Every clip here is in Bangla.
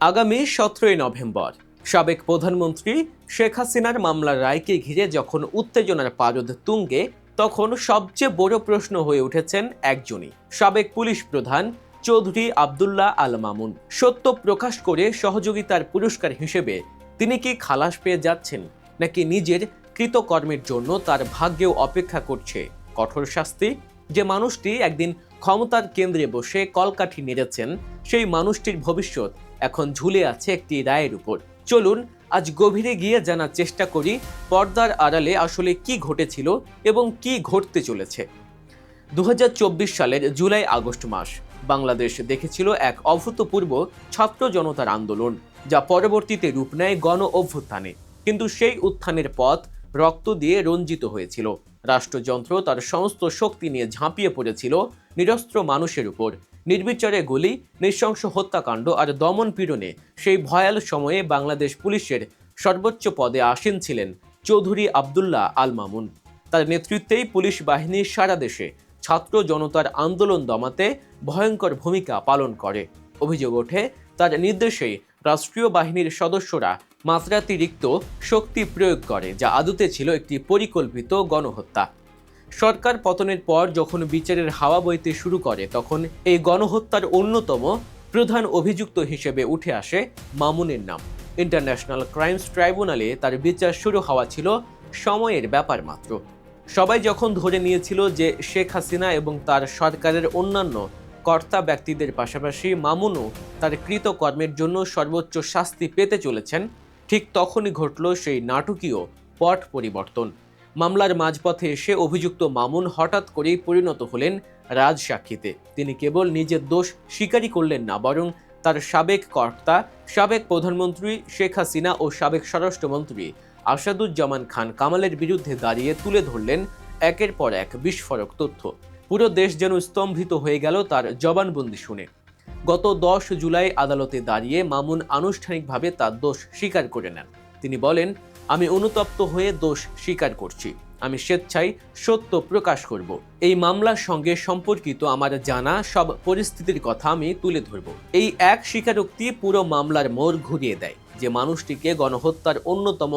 আগামী সতেরোই নভেম্বর। সাবেক প্রধানমন্ত্রী শেখ হাসিনার মামলার রায়কে ঘিরে যখন উত্তেজনার পারদ তুঙ্গে, তখন সবচেয়ে বড় প্রশ্ন হয়ে উঠেছেন একজনই। সাবেক পুলিশ প্রধান চৌধুরী আবদুল্লাহ আল মামুন। সত্য প্রকাশ করে সহযোগিতার পুরস্কার হিসেবে তিনি কি খালাস পেয়ে যাচ্ছেন, নাকি নিজের কৃতকর্মের জন্য তার ভাগ্যেও অপেক্ষা করছে? কঠোর শাস্তি? যে মানুষটি একদিন ক্ষমতার কেন্দ্রে বসে কলকাঠি নেড়েছেন, সেই মানুষটির ভবিষ্যৎ এখন ঝুলে আছে একটি রায়ের উপর। চলুন, আজ গভীরে গিয়ে জানার চেষ্টা করি পর্দার আড়ালে আসলে কি ঘটেছিল এবং কি ঘটতে চলেছে। দু হাজার চব্বিশ সালের জুলাই আগস্ট মাস, বাংলাদেশ দেখেছিল এক অভূতপূর্ব ছাত্র জনতার আন্দোলন, যা পরবর্তীতে রূপ নেয় গণ অভ্যুত্থানে। কিন্তু সেই উত্থানের পথ রক্ত দিয়ে রঞ্জিত হয়েছিল। রাষ্ট্রযন্ত্র তার সমস্ত শক্তি নিয়ে ঝাঁপিয়ে পড়েছিল নিরস্ত্র মানুষের উপর। নির্বিচারে গুলি, নৃশংস হত্যাকাণ্ড আর দমন পীড়নে সেই ভয়াল সময়ে বাংলাদেশ পুলিশের সর্বোচ্চ পদে আসীন ছিলেন চৌধুরী আবদুল্লাহ আল মামুন। তার নেতৃত্বেই পুলিশ বাহিনী সারা দেশে ছাত্র জনতার আন্দোলন দমাতে ভয়ঙ্কর ভূমিকা পালন করে। অভিযোগ ওঠে, তার নির্দেশেই রাষ্ট্রীয় বাহিনীর সদস্যরা মাত্রাতিরিক্ত শক্তি প্রয়োগ করে, যা আদতে ছিল একটি পরিকল্পিত গণহত্যা। সরকার পতনের পর যখন বিচারের হাওয়া বইতে শুরু করে, তখন এই গণহত্যার অন্যতম প্রধান অভিযুক্ত হিসেবে উঠে আসে মামুনের নাম। ইন্টারন্যাশনাল ক্রাইমস ট্রাইব্যুনালে তার বিচার শুরু হওয়া ছিল সময়ের ব্যাপার মাত্র। সবাই যখন ধরে নিয়েছিল যে শেখ হাসিনা এবং তার সরকারের অন্যান্য কর্তা ব্যক্তিদের পাশাপাশি মামুনও তার কৃতকর্মের জন্য সর্বোচ্চ শাস্তি পেতে চলেছেন, ঠিক তখনই ঘটল সেই নাটকীয় পট পরিবর্তন। মামলার মাঝপথে এসে অভিযুক্ত মামুন হঠাৎ করেই পরিণত হলেন রাজসাক্ষীতে তিনি কেবল নিজের দোষ স্বীকারই করলেন না, বরং তার সাবেক কর্তা, সাবেক প্রধানমন্ত্রী শেখ হাসিনা ও সাবেক স্বরাষ্ট্রমন্ত্রী আসাদুজ্জামান খান কামালের বিরুদ্ধে দাঁড়িয়ে তুলে ধরলেন একের পর এক বিস্ফোরক তথ্য। পুরো দেশ যেন স্তম্ভিত হয়ে গেল তার জবানবন্দি শুনে। গত দশ জুলাই আদালতে দাঁড়িয়ে মামুন আনুষ্ঠানিকভাবে তার দোষ স্বীকার করে নেন। তিনি বলেন আমি অনুতপ্ত হয়ে দোষ স্বীকার করছি। আমি স্বেচ্ছায় সত্য প্রকাশ করব। এই মামলার সঙ্গে সম্পর্কিত আমার জানা সব পরিস্থিতির কথা আমি তুলে ধরব। এই এক স্বীকারোক্তি পুরো মামলার মোড় ঘুরিয়ে দেয়। যে মানুষটিকে গণহত্যার অন্যতম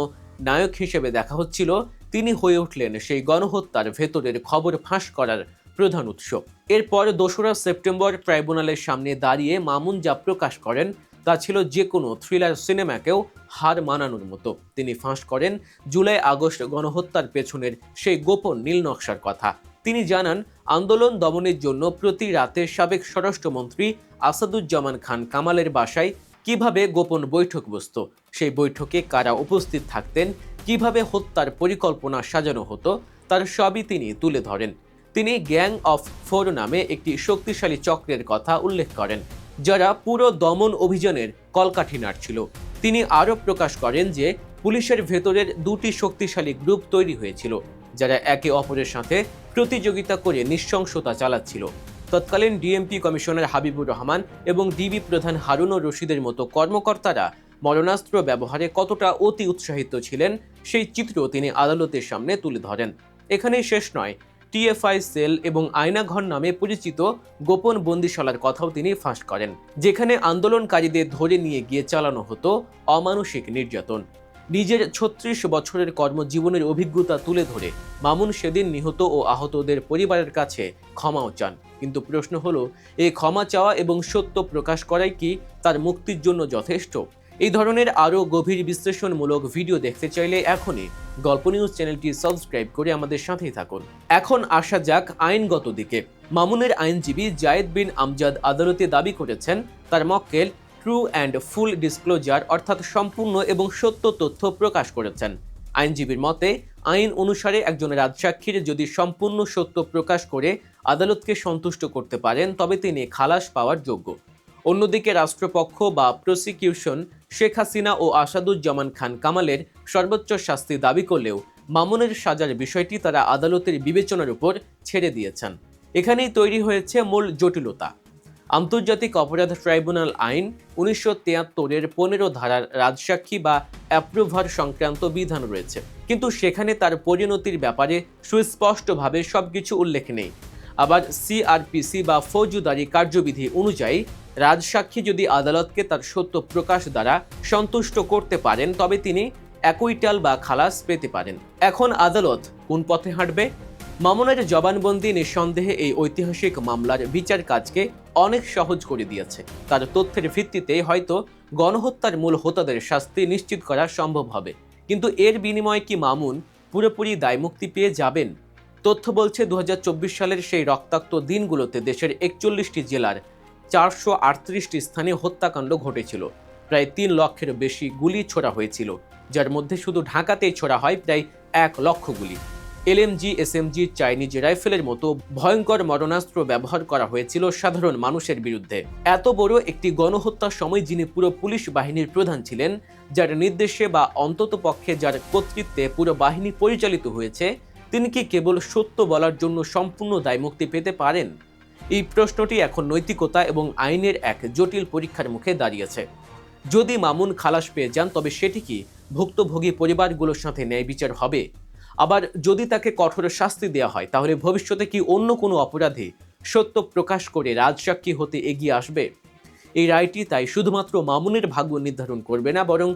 নায়ক হিসেবে দেখা হচ্ছিল, তিনি হয়ে উঠলেন সেই গণহত্যার ভেতরের খবর ফাঁস করার প্রধান উৎস। এরপর দোসরা সেপ্টেম্বর ট্রাইব্যুনালের সামনে দাঁড়িয়ে মামুন যা প্রকাশ করেন তা ছিল যে কোনো থ্রিলার সিনেমাকেও হার মানানোর মতো। তিনি ফাঁস করেন জুলাই আগস্ট গণহত্যার পেছনের সেই গোপন নীল নকশার কথা। তিনি জানান, আন্দোলন দমনের জন্য প্রতি রাতে সাবেক স্বরাষ্ট্রমন্ত্রী আসাদুজ্জামান খান কামালের বাসায় কীভাবে গোপন বৈঠক বসত, সেই বৈঠকে কারা উপস্থিত থাকতেন, কীভাবে হত্যার পরিকল্পনা সাজানো হতো, তার সবই তিনি তুলে ধরেন। তিনি গ্যাং অফ ফোর নামে একটি শক্তিশালী চক্রের কথা উল্লেখ করেন। যারা পুরো দমন অভিযানের কলকাঠি নাড়ছিল তিনি আরও প্রকাশ করেন যে, পুলিশের ভেতরের দুটি শক্তিশালী গ্রুপ তৈরি হয়েছিল, যারা একে অপরের সাথে প্রতিযোগিতা করে নৃশংসতা চালাচ্ছিল। তৎকালীন ডিএমপি কমিশনার হাবিবুর রহমান এবং ডিবি প্রধান হারুনুর রশিদের মতো কর্মকর্তারা মরণাস্ত্র ব্যবহারে কতটা অতি উৎসাহিত ছিলেন, সেই চিত্র তিনি আদালতের সামনে তুলে ধরেন। এখানেই শেষ নয় টিএফআই সেল এবং আয়নাঘর নামে পরিচিত গোপন বন্দিশালার কথাও তিনি ফাঁস করেন, যেখানে আন্দোলনকারীদের ধরে নিয়ে গিয়ে চালানো হতো অমানসিক নির্যাতন। নিজের ছত্রিশ বছরের কর্মজীবনের অভিজ্ঞতা তুলে ধরে মামুন সেদিন নিহত ও আহতদের পরিবারের কাছে ক্ষমাও চান। কিন্তু প্রশ্ন হলো এই ক্ষমা চাওয়া এবং সত্য প্রকাশ করাই কি তার মুক্তির জন্য যথেষ্ট? এই ধরনের আরও গভীর বিশ্লেষণমূলক ভিডিও দেখতে চাইলে এখনই গল্প নিউজ চ্যানেলটি সাবস্ক্রাইব করে আমাদের সাথেই থাকুন। এখন আসা যাক আইনগত দিকে। মামুনের আইনজীবী জায়েদ বিন আমজাদ আদালতে দাবি করেছেন, তার মক্কেল ট্রু অ্যান্ড ফুল ডিসক্লোজার অর্থাৎ সম্পূর্ণ এবং সত্য তথ্য প্রকাশ করেছেন। আইনজীবীর মতে, আইন অনুসারে একজন রাজসাক্ষীর যদি সম্পূর্ণ সত্য প্রকাশ করে আদালতকে সন্তুষ্ট করতে পারেন, তবে তিনি খালাস পাওয়ার যোগ্য। অন্যদিকে রাষ্ট্রপক্ষ বা প্রসিকিউশন শেখ হাসিনা ও আসাদুজ্জামান খান কামালের সর্বোচ্চ শাস্তি দাবি করলেও মামুনের সাজার বিষয়টি তারা আদালতের বিবেচনার উপর ছেড়ে দিয়েছেন। এখানেই তৈরি হয়েছে মূল জটিলতা। আন্তর্জাতিক অপরাধ ট্রাইব্যুনাল আইন উনিশশো তিয়াত্তরের পনেরো ধারার রাজসাক্ষী বা অ্যাপ্রুভার সংক্রান্ত বিধান রয়েছে। কিন্তু সেখানে তার পরিণতির ব্যাপারে সুস্পষ্টভাবে সবকিছু উল্লেখ নেই। আবার সিআরপিসি বা ফৌজদারি কার্যবিধি অনুযায়ী রাজসাক্ষী যদি আদালতকে তার সত্য প্রকাশ দ্বারা সন্তুষ্ট করতে পারেন, তবে তিনি একইটাল বা খালাস পেতে পারেন। এখন আদালত কোন পথে হাঁটবে? মামুনের জবানবন্দি নিঃসন্দেহে এই ঐতিহাসিক মামলার বিচার কাজকে অনেক সহজ করে দিয়েছে। তার তথ্যের ভিত্তিতে হয়তো গণহত্যার মূল হোতাদের শাস্তি নিশ্চিত করা সম্ভব হবে। কিন্তু এর বিনিময়ে কি মামুন পুরোপুরি দায়মুক্তি পেয়ে যাবেন? তথ্য বলছে দু হাজার চব্বিশ সালের সেই রক্তাক্ত দিনগুলোতে দেশের একচল্লিশটি জেলার চারশো আটত্রিশটি স্থানে হত্যাকাণ্ড ঘটেছিল। প্রায় তিন লক্ষের বেশি গুলি ছোড়া হয়েছিল, যার মধ্যে শুধু ঢাকাতেই ছোড়া হয় প্রায় এক লক্ষ গুলি। এলএমজি, এসএমজি, চাইনিজ রাইফেলের মতো ভয়ঙ্কর মরণাস্ত্র ব্যবহার করা হয়েছিল সাধারণ মানুষের বিরুদ্ধে। এত বড় একটি গণহত্যার সময় যিনি পুরো পুলিশ বাহিনীর প্রধান ছিলেন, যার নির্দেশে বা অন্তত পক্ষে যার কর্তৃত্বে পুরো বাহিনী পরিচালিত হয়েছে তিনি কি কেবল সত্য বলার জন্য সম্পূর্ণ দায়মুক্তি পেতে পারেন? এই প্রশ্নটি এখন নৈতিকতা এবং আইনের এক জটিল পরীক্ষার মুখে দাঁড়িয়েছে। যদি মামুন খালাস পেয়ে যান, তবে সেটি কি ভুক্তভোগী পরিবারগুলোর সাথে ন্যায় বিচার হবে? আবার যদি তাকে কঠোর শাস্তি দেওয়া হয়, তাহলে ভবিষ্যতে কি অন্য কোনো অপরাধী সত্য প্রকাশ করে রাজসাক্ষী হতে এগিয়ে আসবে? এই রায়টি তাই শুধুমাত্র মামুনের ভাগ্য নির্ধারণ করবে না, বরং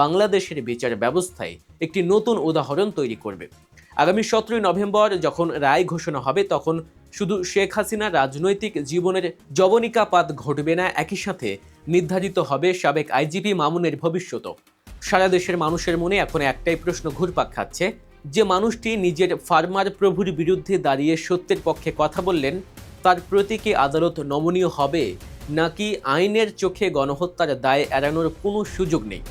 বাংলাদেশের বিচার ব্যবস্থায় একটি নতুন উদাহরণ তৈরি করবে। আগামী সতেরোই নভেম্বর যখন রায় ঘোষণা হবে, তখন শুধু শেখ হাসিনার রাজনৈতিক জীবনের জবনিকাপাত ঘটবে না, একই সাথে নির্ধারিত হবে সাবেক আইজিপি মামুনের ভবিষ্যৎ। সারা দেশের মানুষের মনে এখন একটাই প্রশ্ন ঘুরপাক খাচ্ছে, যে মানুষটি নিজের ফার্মার প্রভুর বিরুদ্ধে দাঁড়িয়ে সত্যের পক্ষে কথা বললেন, তার প্রতি কি আদালত নমনীয় হবে, নাকি আইনের চোখে গণহত্যার দায় এড়ানোর কোনো সুযোগ নেই?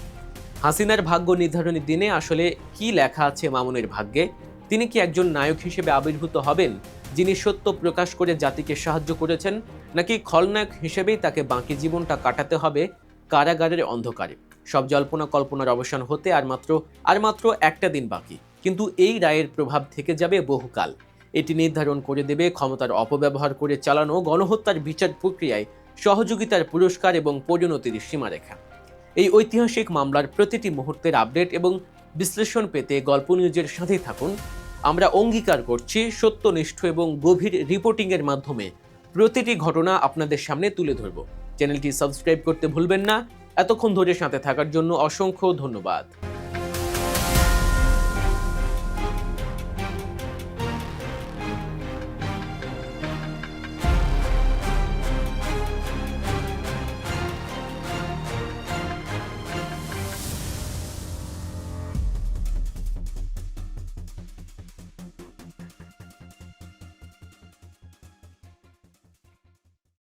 হাসিনার ভাগ্য নির্ধারণের দিনে আসলে কি লেখা আছে মামুনের ভাগ্যে? তিনি কি একজন নায়ক হিসেবে আবির্ভূত হবেন, যিনি সত্য প্রকাশ করে জাতিকে সাহায্য করেছেন, নাকি খলনায়ক হিসেবেই তাকে বাকি জীবনটা কাটাতে হবে কারাগারের অন্ধকারে? সব জল্পনা কল্পনার অবসান হতে আর মাত্র আর মাত্র একটা দিন বাকি। কিন্তু এই রায়ের প্রভাব থেকে যাবে বহুকাল। এটি নির্ধারণ করে দেবে ক্ষমতার অপব্যবহার করে চালানো গণহত্যার বিচার প্রক্রিয়ায় সহযোগিতার পুরস্কার এবং পরিণতির সীমারেখা। এই ঐতিহাসিক মামলার প্রতিটি মুহূর্তের আপডেট এবং বিশ্লেষণ পেতে গল্প নিউজের সাথেই থাকুন। আমরা অঙ্গীকার করছি সত্যনিষ্ঠ এবং গভীর রিপোর্টিংয়ের মাধ্যমে। প্রতিটি ঘটনা আপনাদের সামনে তুলে ধরব। চ্যানেলটি সাবস্ক্রাইব করতে ভুলবেন না। এতক্ষণ ধরে সাথে থাকার জন্য অসংখ্য ধন্যবাদ।